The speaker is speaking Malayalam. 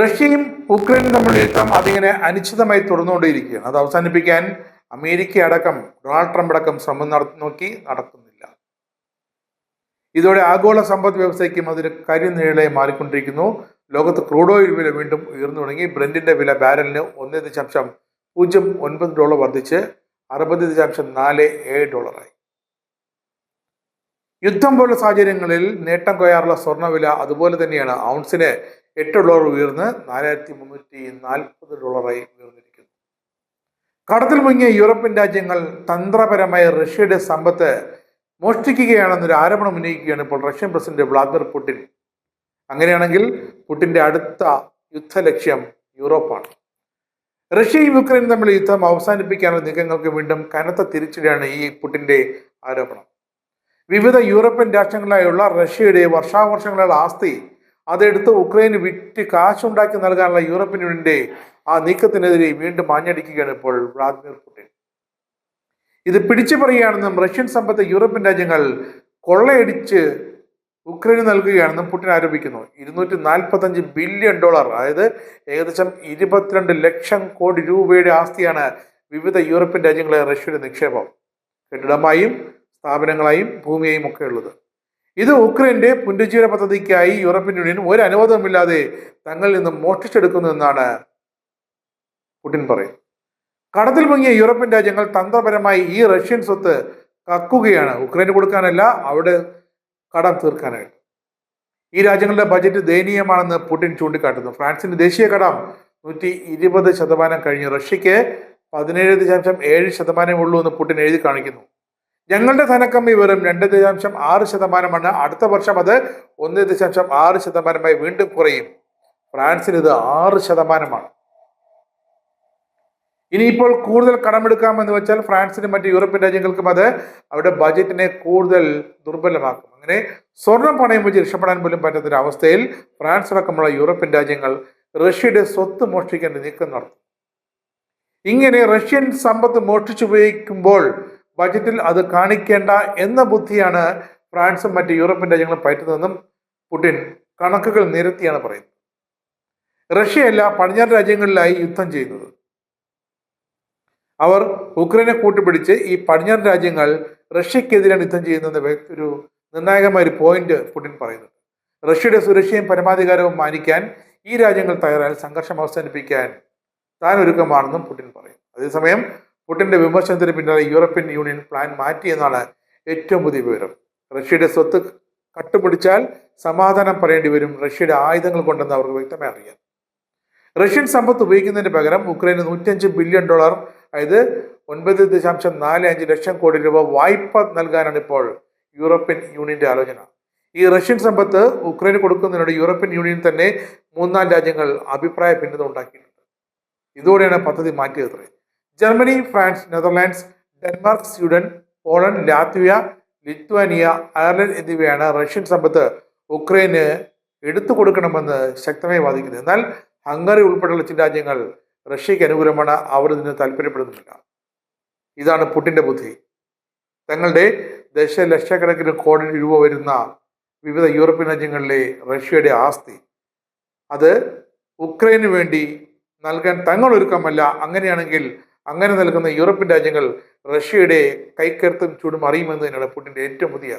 റഷ്യയും ഉക്രൈനും തമ്മിലുള്ള യുദ്ധം അതിങ്ങനെ അനിശ്ചിതമായി തുടർന്നുകൊണ്ടേയിരിക്കുകയാണ്. അത് അവസാനിപ്പിക്കാൻ അമേരിക്ക അടക്കം ഡൊണാൾഡ് ട്രംപ് അടക്കം ശ്രമം നടത്തി നോക്കി നടക്കുന്നില്ല. ഇതോടെ ആഗോള സമ്പദ് വ്യവസ്ഥയ്ക്കും അതിന് കരിനീളെ മാറിക്കൊണ്ടിരിക്കുന്നു. ലോകത്ത് ക്രൂഡ് ഓയിൽ വില വീണ്ടും ഉയർന്നു തുടങ്ങി. ബ്രെൻഡിന്റെ വില ബാരലിന് ഒന്ന് ദശാംശം പൂജ്യം ഒൻപത് ഡോളർ വർദ്ധിച്ച് അറുപത് ദശാംശം നാല് ഏഴ് ഡോളറായി. യുദ്ധം പോലുള്ള സാഹചര്യങ്ങളിൽ നേട്ടം കൊയ്യാറുള്ള സ്വർണവില അതുപോലെ തന്നെയാണ്. ഔൺസിന് എട്ട് ഡോളർ ഉയർന്ന് നാലായിരത്തി മുന്നൂറ്റി നാൽപ്പത് ഡോളറായി ഉയർന്നിരിക്കുന്നു. കടത്തിൽ മുങ്ങിയ യൂറോപ്യൻ രാജ്യങ്ങൾ തന്ത്രപരമായ റഷ്യയുടെ സമ്പത്ത് മോഷ്ടിക്കുകയാണെന്നൊരു ആരോപണം ഉന്നയിക്കുകയാണ് ഇപ്പോൾ റഷ്യൻ പ്രസിഡന്റ് വ്ളാദിമിർ പുടിൻ. അങ്ങനെയാണെങ്കിൽ പുടിന്റെ അടുത്ത യുദ്ധലക്ഷ്യം യൂറോപ്പാണ്. റഷ്യയും യുക്രൈനും തമ്മിൽ യുദ്ധം അവസാനിപ്പിക്കാനുള്ള നീക്കങ്ങൾക്ക് വീണ്ടും കനത്ത തിരിച്ചടിയാണ് ഈ പുടിന്റെ ആരോപണം. വിവിധ യൂറോപ്യൻ രാഷ്ട്രങ്ങളായുള്ള റഷ്യയുടെ വർഷാവർഷങ്ങളുള്ള ആസ്തി അതെടുത്ത് ഉക്രൈന് വിറ്റ് കാശുണ്ടാക്കി നൽകാനുള്ള യൂറോപ്യൻ യൂണിയന്റെ ആ നീക്കത്തിനെതിരെ വീണ്ടും ആഞ്ഞടിക്കുകയാണ് ഇപ്പോൾ വ്ളാദിമിർ പുടിൻ. ഇത് പിടിച്ചു പറയുകയാണെന്നും റഷ്യൻ സമ്പത്ത് യൂറോപ്യൻ രാജ്യങ്ങൾ കൊള്ളയടിച്ച് ഉക്രൈന് നൽകുകയാണെന്നും പുടിൻ ആരോപിക്കുന്നു. ഇരുന്നൂറ്റി നാൽപ്പത്തഞ്ച് ബില്യൺ ഡോളർ അതായത് ഏകദേശം ഇരുപത്തിരണ്ട് ലക്ഷം കോടി രൂപയുടെ ആസ്തിയാണ് വിവിധ യൂറോപ്യൻ രാജ്യങ്ങളെ റഷ്യയുടെ നിക്ഷേപം. കെട്ടിടമായും സ്ഥാപനങ്ങളായും ഭൂമിയായും ഒക്കെ ഉള്ളത് ഇത് ഉക്രൈന്റെ പുനരുജ്ജീവന പദ്ധതിക്കായി യൂറോപ്യൻ യൂണിയൻ ഒരു അനുവാദമില്ലാതെ തങ്ങളിൽ നിന്ന് മോഷ്ടിച്ചെടുക്കുന്നു എന്നാണ് പുടിൻ പറയും കടത്തിൽ മുങ്ങിയ യൂറോപ്യൻ രാജ്യങ്ങൾ തന്ത്രപരമായി ഈ റഷ്യൻ സ്വത്ത് കക്കുകയാണ് ഉക്രൈന് കൊടുക്കാനല്ല അവിടെ കടം തീർക്കാനായിട്ട്. ഈ രാജ്യങ്ങളുടെ ബജറ്റ് ദയനീയമാണെന്ന് പുടിൻ ചൂണ്ടിക്കാട്ടുന്നു. ഫ്രാൻസിന്റെ ദേശീയ കടം നൂറ്റി ഇരുപത് ശതമാനം കഴിഞ്ഞു. റഷ്യക്ക് പതിനേഴ് ദശാംശം ഏഴ് ശതമാനമേ ഉള്ളൂ എന്ന് പുടിൻ എഴുതി കാണിക്കുന്നു ഞങ്ങളുടെ ധനക്കമ്മി വെറും രണ്ട് ദശാംശം ആറ് ശതമാനമാണ്. അടുത്ത വർഷം അത് ഒന്ന് ദശാംശം ആറ് ശതമാനമായി വീണ്ടും കുറയും. ഫ്രാൻസിന് ഇത് ആറ് ശതമാനമാണ്. ഇനിയിപ്പോൾ കൂടുതൽ കടമെടുക്കാമെന്ന് വെച്ചാൽ ഫ്രാൻസിനും മറ്റ് യൂറോപ്യൻ രാജ്യങ്ങൾക്കും അത് അവരുടെ ബജറ്റിനെ കൂടുതൽ ദുർബലമാക്കും. അങ്ങനെ സ്വർണം പണയം വെച്ച് രക്ഷപ്പെടാൻ പോലും പറ്റാത്തൊരു അവസ്ഥയിൽ ഫ്രാൻസ് അടക്കമുള്ള യൂറോപ്യൻ രാജ്യങ്ങൾ റഷ്യയുടെ സ്വത്ത് മോഷ്ടിക്കാൻ നീക്കം നടത്തും. ഇങ്ങനെ റഷ്യൻ സമ്പത്ത് മോഷ്ടിച്ചുപയോഗിക്കുമ്പോൾ ബജറ്റിൽ അത് കാണിക്കേണ്ട എന്ന ബുദ്ധിയാണ് ഫ്രാൻസും മറ്റ് യൂറോപ്യൻ രാജ്യങ്ങളും പയറ്റുന്നതെന്നും പുടിൻ കണക്കുകൾ നിരത്തിയാണ് പറയുന്നത്. റഷ്യയല്ല പടിഞ്ഞാറ് രാജ്യങ്ങളിലായി യുദ്ധം ചെയ്യുന്നത്. അവർ ഉക്രൈനെ കൂട്ടുപിടിച്ച് ഈ പടിഞ്ഞാറ് രാജ്യങ്ങൾ റഷ്യക്കെതിരാണ് യുദ്ധം ചെയ്യുന്നതെന്ന് ഒരു നിർണായകമായ ഒരു പോയിന്റ് പുടിൻ പറയുന്നു റഷ്യയുടെ സുരക്ഷയും പരമാധികാരവും മാനിക്കാൻ ഈ രാജ്യങ്ങൾ തയ്യാറായാൽ സംഘർഷം അവസാനിപ്പിക്കാൻ താൻ ഒരുക്കമാണെന്നും പുടിൻ പറയും അതേസമയം പുടിന്റെ വിമർശനത്തിന് പിന്നാലെ യൂറോപ്യൻ യൂണിയൻ പ്ലാൻ മാറ്റിയെന്നാണ് ഏറ്റവും പുതിയ വിവരം. റഷ്യയുടെ സ്വത്ത് കട്ടുപിടിച്ചാൽ സമാധാനം പറയേണ്ടി വരും റഷ്യയുടെ ആയുധങ്ങൾ കൊണ്ടെന്ന് അവർക്ക് വ്യക്തമായി അറിയാം. റഷ്യൻ സമ്പത്ത് ഉപയോഗിക്കുന്നതിന് പകരം ഉക്രൈന് നൂറ്റഞ്ച് ബില്യൺ ഡോളർ അതായത് ഒൻപത് ദശാംശം നാല് അഞ്ച് ലക്ഷം കോടി രൂപ വായ്പ നൽകാനാണ് ഇപ്പോൾ യൂറോപ്യൻ യൂണിയന്റെ ആലോചന. ഈ റഷ്യൻ സമ്പത്ത് ഉക്രൈന് കൊടുക്കുന്നതിനോട് യൂറോപ്യൻ യൂണിയൻ തന്നെ മൂന്നാം രാജ്യങ്ങൾ അഭിപ്രായ ഭിന്നത ഉണ്ടാക്കിയിട്ടുണ്ട്. ഇതോടെയാണ് പദ്ധതി മാറ്റിയത് Germany France Netherlands Denmark Sweden Poland Latvia Lithuania Ireland എന്നിവയാണ് റഷ്യൻ സമ്പത്ത് ഉക്രൈന് എടുത്തു കൊടുക്കണമെന്ന് ശക്തമായി വാദിക്കുന്നത്. എന്നാൽ ഹംഗറി ഉൾപ്പെടെയുള്ള ചില രാജ്യങ്ങൾ റഷ്യക്ക് അനുകൂലമാണ് അവർ ഇതിന് താല്പര്യപ്പെടുന്നില്ല. ഇതാണ് പുട്ടിന്റെ ബുദ്ധി. തങ്ങളുടെ ദശലക്ഷക്കണക്കിന് കോടി രൂപ വരുന്ന വിവിധ യൂറോപ്യൻ രാജ്യങ്ങളിലെ റഷ്യയുടെ ആസ്തി അത് ഉക്രൈന് വേണ്ടി നൽകാൻ തങ്ങൾ ഒരുക്കമല്ല അങ്ങനെയാണെങ്കിൽ അങ്ങനെ നൽകുന്ന യൂറോപ്യൻ രാജ്യങ്ങൾ റഷ്യയുടെ കൈക്കരുത്തും ചൂടും അറിയുമെന്ന് തന്നെയാണ് പുടിന്റെ ഏറ്റവും പുതിയ